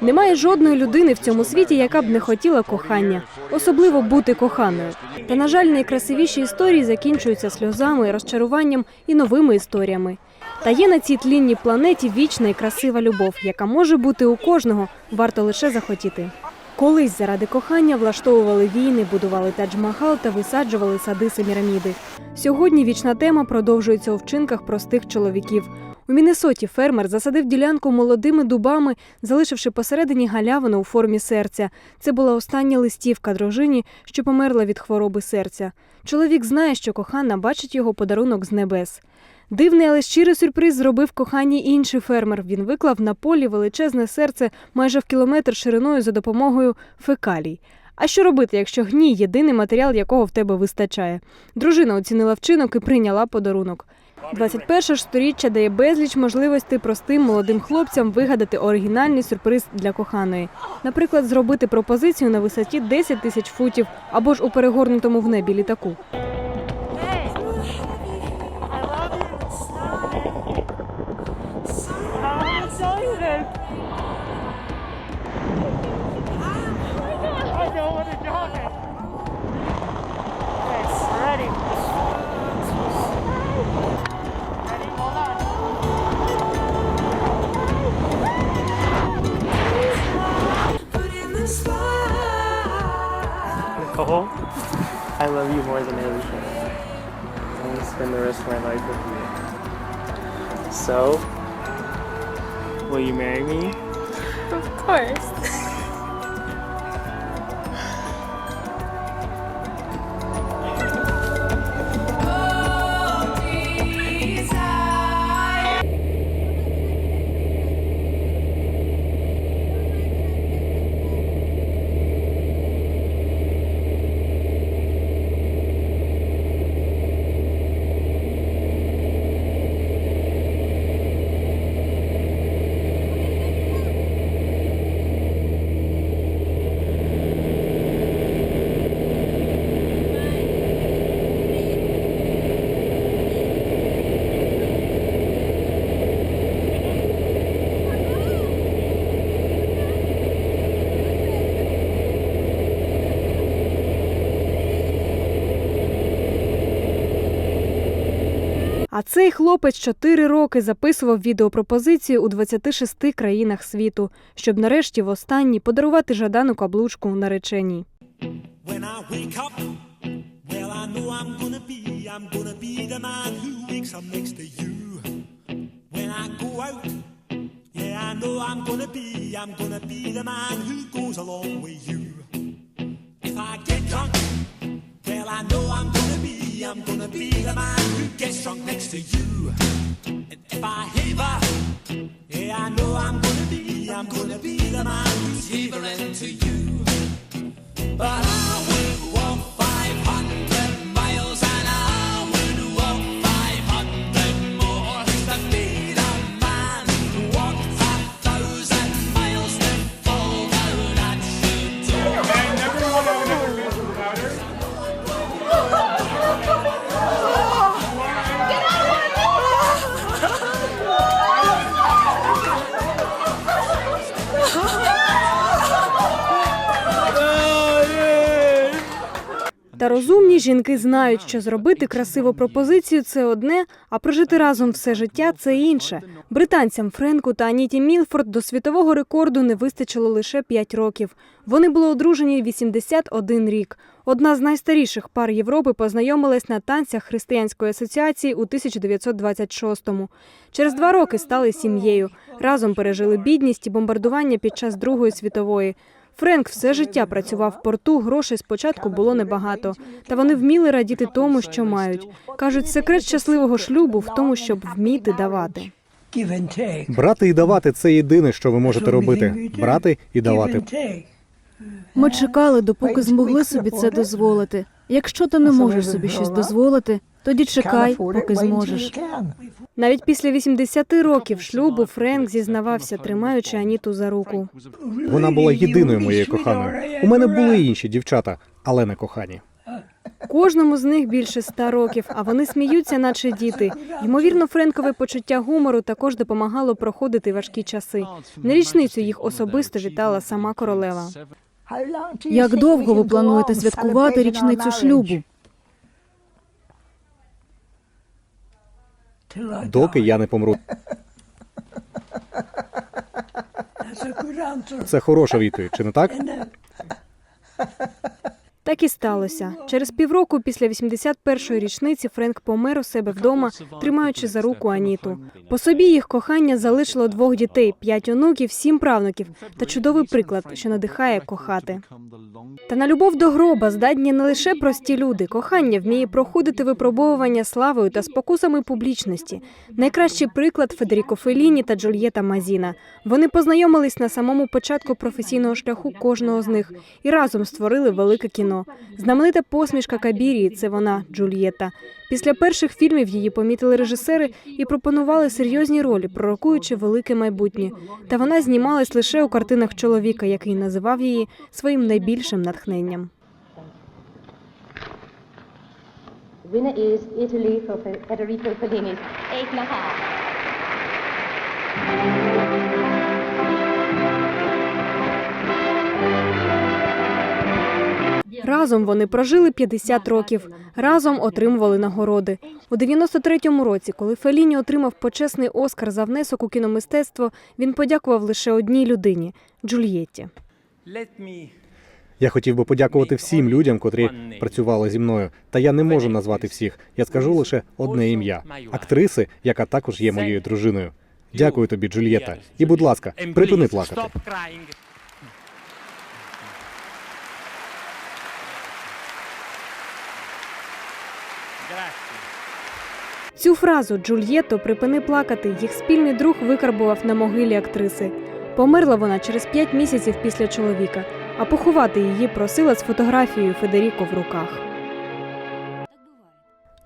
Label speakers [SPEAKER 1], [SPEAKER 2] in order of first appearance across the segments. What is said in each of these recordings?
[SPEAKER 1] Немає жодної людини в цьому світі, яка б не хотіла кохання, особливо бути коханою. Та на жаль, найкрасивіші історії закінчуються сльозами, розчаруванням і новими історіями. Та є на цій тлінній планеті вічна і красива любов, яка може бути у кожного, варто лише захотіти. Колись заради кохання влаштовували війни, будували Тадж-Махал та висаджували сади Семіраміди. Сьогодні вічна тема продовжується у вчинках простих чоловіків. У Міннесоті фермер засадив ділянку молодими дубами, залишивши посередині галявину у формі серця. Це була остання листівка дружині, що померла від хвороби серця. Чоловік знає, що кохана бачить його подарунок з небес. Дивний, але щирий сюрприз зробив коханій інший фермер. Він виклав на полі величезне серце майже в кілометр шириною за допомогою фекалій. А що робити, якщо гній єдиний матеріал, якого в тебе вистачає? Дружина оцінила вчинок і прийняла подарунок. 21 ж сторіччя дає безліч можливостей простим молодим хлопцям вигадати оригінальний сюрприз для коханої. Наприклад, зробити пропозицію на висоті 10 тисяч футів або ж у перегорнутому в небі літаку.
[SPEAKER 2] I love you more than everything. I want to spend the rest of my life with you. So, will you marry me?
[SPEAKER 3] Of course.
[SPEAKER 1] А цей хлопець чотири роки записував відеопропозицію у 26 країнах світу, щоб нарешті востаннє подарувати Жадану каблучку нареченій.
[SPEAKER 4] If I get drunk, well, I know I'm gonna be, I'm gonna be the man who gets drunk next to you. And if I haver, yeah, I know I'm gonna be, I'm gonna be the man who's havering to you. But I
[SPEAKER 1] Та розумні жінки знають, що зробити красиву пропозицію це одне, а прожити разом все життя це інше. Британцям Френку та Аніті Мілфорд до світового рекорду не вистачило лише 5 років. Вони були одружені 81 рік. Одна з найстаріших пар Європи познайомилась на танцях християнської асоціації у 1926-му. Через два роки стали сім'єю. Разом пережили бідність і бомбардування під час Другої світової. Френк все життя працював в порту, грошей спочатку було небагато. Та вони вміли радіти тому, що мають. Кажуть, секрет щасливого шлюбу в тому, щоб вміти давати.
[SPEAKER 5] Брати і давати це єдине, що ви можете робити. Брати і давати.
[SPEAKER 1] Ми чекали, допоки змогли собі це дозволити. Якщо ти не можеш собі щось дозволити, тоді чекай, поки зможеш. Навіть після 80 років шлюбу Френк зізнавався, тримаючи Аніту за руку.
[SPEAKER 5] Вона була єдиною моєю коханою. У мене були інші дівчата, але не кохані.
[SPEAKER 1] Кожному з них більше ста років, а вони сміються, наче діти. Ймовірно, Френкове почуття гумору також допомагало проходити важкі часи. На річницю їх особисто вітала сама королева.
[SPEAKER 6] Як довго ви плануєте святкувати річницю шлюбу?
[SPEAKER 5] Доки я не помру. Це хороша відповідь, чи не так?
[SPEAKER 1] Так і сталося. Через півроку після 81-ї річниці Френк помер у себе вдома, тримаючи за руку Аніту. По собі їх кохання залишило двох дітей, п'ять онуків, сім правнуків та чудовий приклад, що надихає кохати. Та на любов до гроба здатні не лише прості люди. Кохання вміє проходити випробовування славою та спокусами публічності. Найкращий приклад Федеріко Феліні та Джульєта Мазіна. Вони познайомились на самому початку професійного шляху кожного з них і разом створили велике кіно. Знаменита посмішка Кабірії це вона, Джульєта. Після перших фільмів її помітили режисери і пропонували серйозні ролі, пророкуючи велике майбутнє. Та вона знімалась лише у картинах чоловіка, який називав її своїм найбільшим натхненням.
[SPEAKER 7] Fellini's Eight and a Half.
[SPEAKER 1] Разом вони прожили 50 років, разом отримували нагороди. У 93-му році, коли Феліні отримав почесний Оскар за внесок у кіномистецтво, він подякував лише одній людині Джульєтті.
[SPEAKER 5] Я хотів би подякувати всім людям, котрі працювали зі мною. Та я не можу назвати всіх. Я скажу лише одне ім'я актриси, яка також є моєю дружиною. Дякую тобі, Джульєта. І, будь ласка, припини плакати.
[SPEAKER 1] Цю фразу Джульєтто припини плакати. Їх спільний друг викарбував на могилі актриси. Померла вона через п'ять місяців після чоловіка, а поховати її просила з фотографією Федеріко в руках.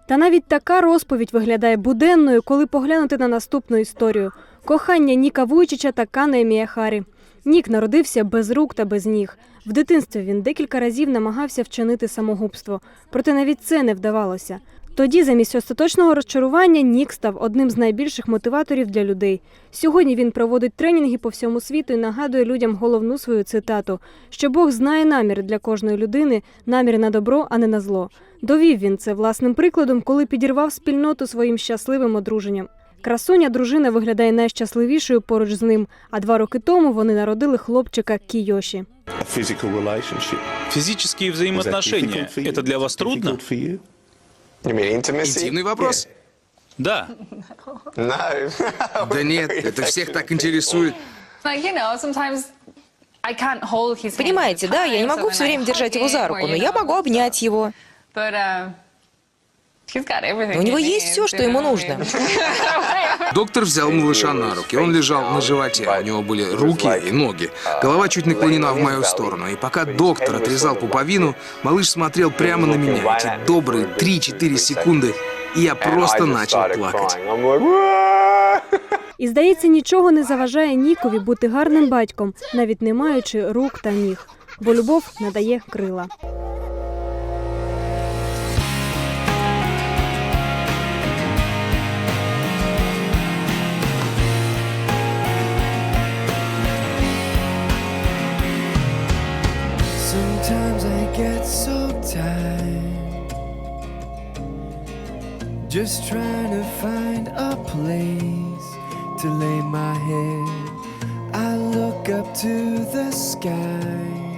[SPEAKER 1] Та навіть така розповідь виглядає буденною, коли поглянути на наступну історію: кохання Ніка Вуйчича та Кана Емія Харі. Нік народився без рук та без ніг. В дитинстві він декілька разів намагався вчинити самогубство, проте навіть це не вдавалося. Тоді, замість остаточного розчарування, Нік став одним з найбільших мотиваторів для людей. Сьогодні він проводить тренінги по всьому світу і нагадує людям головну свою цитату: що Бог знає намір для кожної людини, намір на добро, а не на зло. Довів він це власним прикладом, коли підірвав спільноту своїм щасливим одруженням. Красуня дружина виглядає найщасливішою поруч з ним. А два роки тому вони народили хлопчика Кійоші.
[SPEAKER 8] a physical relationship.
[SPEAKER 9] Физические
[SPEAKER 8] Is that
[SPEAKER 9] взаимоотношения.
[SPEAKER 8] difficult for you?
[SPEAKER 9] Это для вас трудно?
[SPEAKER 8] Difficult for you?
[SPEAKER 10] Интимный вопрос?
[SPEAKER 9] Да.
[SPEAKER 10] Да нет, это всех так интересует.
[SPEAKER 3] Like, you know, sometimes I can't hold his hand
[SPEAKER 11] Понимаете,
[SPEAKER 3] all the
[SPEAKER 11] да, я не
[SPEAKER 3] time,
[SPEAKER 11] могу
[SPEAKER 3] so
[SPEAKER 11] все
[SPEAKER 3] then I
[SPEAKER 11] время держать
[SPEAKER 3] hug
[SPEAKER 11] его за
[SPEAKER 3] him,
[SPEAKER 11] руку,
[SPEAKER 3] or,
[SPEAKER 11] но
[SPEAKER 3] you
[SPEAKER 11] я
[SPEAKER 3] know,
[SPEAKER 11] могу обнять его. У него
[SPEAKER 3] he
[SPEAKER 11] есть
[SPEAKER 3] needs,
[SPEAKER 11] все, что
[SPEAKER 3] you
[SPEAKER 11] ему
[SPEAKER 3] know,
[SPEAKER 11] нужно.
[SPEAKER 3] and-
[SPEAKER 10] Доктор взял малыша на руки. Он лежал на животе, у него были руки и ноги. Голова чуть наклонена в мою сторону. И пока доктор отрезал пуповину, малыш смотрел прямо на меня. Эти добрые 3-4 секунды, и я просто начал плакать.
[SPEAKER 1] І здається, нічого не заважає Нікові бути гарним батьком, навіть не маючи рук та ніг, бо любов надає крила.
[SPEAKER 12] Sometimes I get so tired. Just trying to find a place to lay my head. I look up to the sky